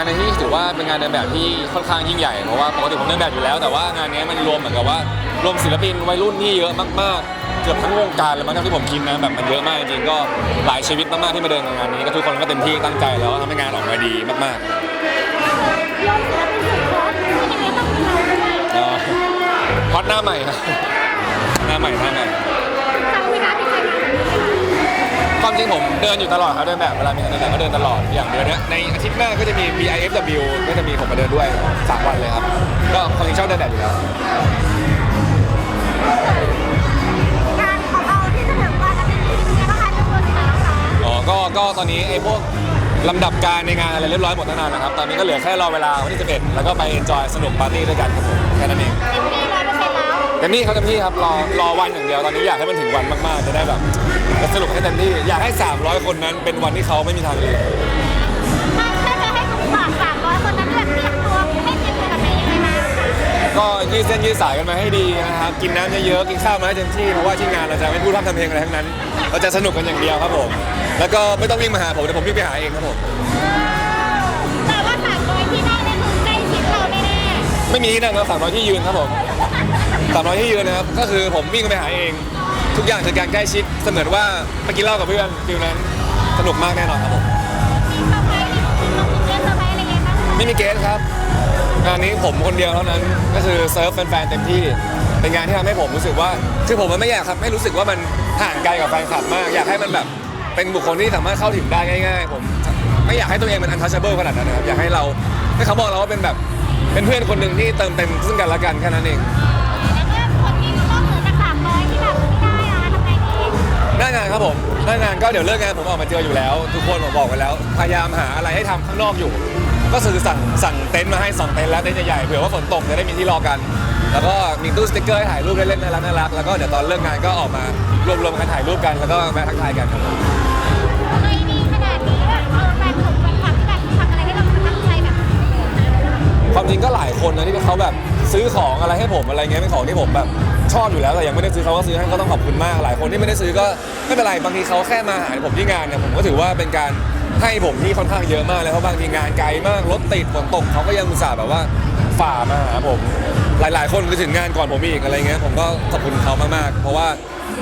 งานเดินแบบที่ค่อนข้างยิ่งใหญ่เพราะว่าปกติผมเดินแบบอยู่แล้ว แต่ว่างานนี้มันรวมเหมือนกับว่ารวมศิลปินวัยรุ่นที่เยอะมากๆเกือบทั้งวงการเลยมั้งที่ผมคิดนะแบบมันเยอะมากจริงก็หลายชีวิตมากๆที่มาเดินงานนี้ก็ทุกคนก็เต็มที่ตั้งใจแล้วทำให้งานออกมาดีมากๆยอมศิลปินสุดฮอตที่ยังไงต้องมีเราด้วยเอ่อฮอตหน้าใหม่ครับหน้าใหม่หน้าใหม่ ความจริงผมเดินอยู่ตลอดครับเดินแบบเวลามีงานเดินแบบก็เดินตลอดอย่างเดือนเนี้ยในอาทิตย์หน้าก็จะมี BIFW ก็จะมีผมมาเดินด้วย3วันเลยครับก็ความจริงชอบเดินแบบอยู่แล้ว งานของเราที่จะถึงวันอาทิตย์นี้เป็นไงบ้างคะจำนวนกี่แล้วคะอ๋อ ก็ ก็ตอนนี้ไอ้พวกลำดับการในงานอะไรเรียบร้อยหมดตั้งนานนะครับ ตอนนี้ก็เหลือแค่รอเวลาวันที่11แล้วก็ไป enjoy สนุกปาร์ตี้ด้วยกันครับผมแค่นั้นเองเต็มที่ร้อยเปอร์เซ็นต์แล้ว เต็มที่ครับเต็มที่ครับ รอ รอวันอย่างเดียว ตอนนี้อยากให้มันถึงวันมากๆ จะได้แบบ สนุกให้เต็มที่อยากให้ 300 คนนั้นเป็นวันที่เขาไม่มีทางเลยถ้าถ้าจะให้คุณฝากสามร้อยคนนั้นแบบเตรียมตัวให้เตรียมตัวแบบไหนยังไงบ้างคะก็ยืดเส้นยืดสายกันมาให้ดีนะครับกินน้ำเยอะๆกินข้าวมาให้เต็มที่เพราะว่าที่งานเราจะไม่พูดพร่ำทำเพลงอะไรทั้งนั้น เราจะสนุกกันอย่างเดียวครับผมแล้วก็ไม่ต้องวิ่งมาหาผมเดี๋ยวผมวิ่งไปหาเองครับผมแต่ว่าสามร้อยที่ได้เนี่ยคือใกล้ชิดเราแน่ไม่มีที่นั่งครับสามร้อยที่ยืนครับผมสามร้อยที่ยืนนะครับก็คือผมวิ่งไปหาเอง ทุกอย่างคือการใกล้ชิดเสมือนว่าไปกินเหล้ากับเพื่อนฟิลนั้นสนุกมากแน่นอนครับผมๆมีเซอร์ไพรส์มีลงทุนเล่นเซอร์ไพรส์อะไรยังไงบ้างคะไม่มีเกสครับงานนี้ผมคนเดียวเท่านั้นก็คือเซิร์ฟแฟนๆเต็มที่เป็นงานที่ทำให้ผมรู้สึกว่าคือผมมันไม่อยากครับไม่รู้สึกว่ามันห่างไกลกับแฟนคลับมาก อยากให้มันแบบเป็นบุคคลที่สามารถเข้าถึงได้ง่าย ๆ ผมไม่อยากให้ตัวเองมัน untouchable ขนาดนั้นนะครับอยากให้เราให้เขามองเราว่าเป็นแบบเป็นเพื่อนคนหนึ่งที่เติมเต็มซึ่งกันและกันแค่นั้นเอง ครับผมหน้างานก็เดี๋ยวเลิกงานผมออกมาเจออยู่แล้ว ทุกคนผมบอกไว้แล้ว พยายามหาอะไรให้ทำข้างนอกอยู่ ก็คือสั่งสั่งเต็นท์มาให้สองเต็นท์แล้วเต็นท์ใหญ่ๆเผื่อว่าฝนตกจะได้มีที่รอกัน แล้วก็มีตู้สติ๊กเกอร์ให้ถ่ายรูปเล่นๆน่ารักน่ารักแล้วก็เดี๋ยวตอนเลิกงานก็ออกมารวมๆกันถ่ายรูปกันแล้วก็แวะทักทายกันครับ ทำไมดีขนาดนี้แบบเออแฟนคลับแฟนคลับที่แบบทำอะไรให้เราประทับใจแบบความจริงก็หลายคนนะที่เขาแบบซื้อของอะไรให้ผมอะไรเงี้ยเป็นของที่ผมแบบ ชอบอยู่แล้วแต่ยังไม่ได้ซื้อเขาก็ซื้อให้ก็ต้องขอบคุณมากหลายคนที่ไม่ได้ซื้อก็ไม่เป็นไรบางทีเขาแค่มาหาผมที่งานเนี่ยผมก็ถือว่าเป็นการให้ผมที่ค่อนข้างเยอะมากเลยเพราะบางทีงานไกลมากรถติดฝนตกเขาก็ยังอุตส่าห์แบบว่าฝ่ามาหาผมหลาย ๆ คนไปถึงงานก่อนผมอีกอะไรเงี้ยผมก็ขอบคุณเขามากๆเพราะว่า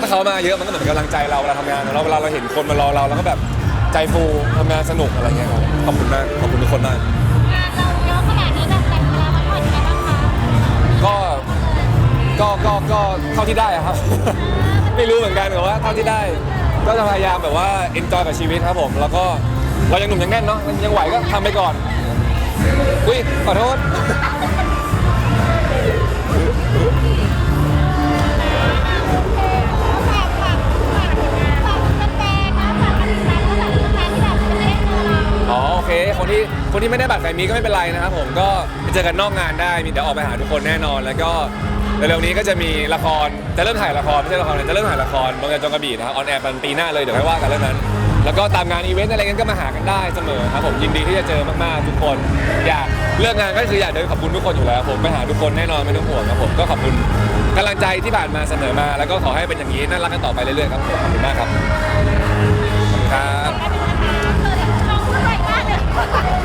ถ้าเขามาเยอะมันก็เหมือนกำลังใจเราเวลาทำงานเราเวลาเราเห็นคนมารอเราเราก็แบบใจฟูทำงานสนุกอะไรเงี้ยขอบคุณมาก ที่ได้อะครับ ไม่รู้เหมือนกันแต่ว่าเท่าที่ได้ ก็จะพยายามแบบว่าเอนจอยกับชีวิตครับผม แล้วก็เรายังหนุ่มยังแน่นเนาะยังไหวก็ทำไปก่อน อุ้ยขอโทษ อ๋อโอเค คนที่คนที่ไม่ได้บัตรแฟมีก็ไม่เป็นไรนะครับผมก็ไปเจอกันนอกงานได้มีเดี๋ยวออกไปหาทุกคนแน่นอน แล้วก็ เร็วๆนี้ก็จะมีละครจะเริ่มถ่ายละครไม่ใช่ละครจะเริ่มถ่ายละครบางกะจงกระบี่นะครับออนแอร์ปันปีหน้าเลยเดี๋ยวค่อว่ากันเรื่องนั้น แล้วก็ตามงานอีเวนต์อะไรเงี้ยก็มาหากันได้เสมอครับผมยินดีที่จะเจอมากๆทุกคน อยากเรื่องงานก็คืออยากเดินขอบคุณทุกคนอยู่แล้วผมไปหาทุกคนแน่นอนไม่ต้องห่วงครับผมก็ขอบคุณกำลังใจที่ผ่านมาเสนอมา แล้วก็ขอให้เป็นอย่างนี้น่ารักกันต่อไปเรื่อยๆครับขอบคุณมากครับครับ เปิดช่องเมื่หร่บ้างเลย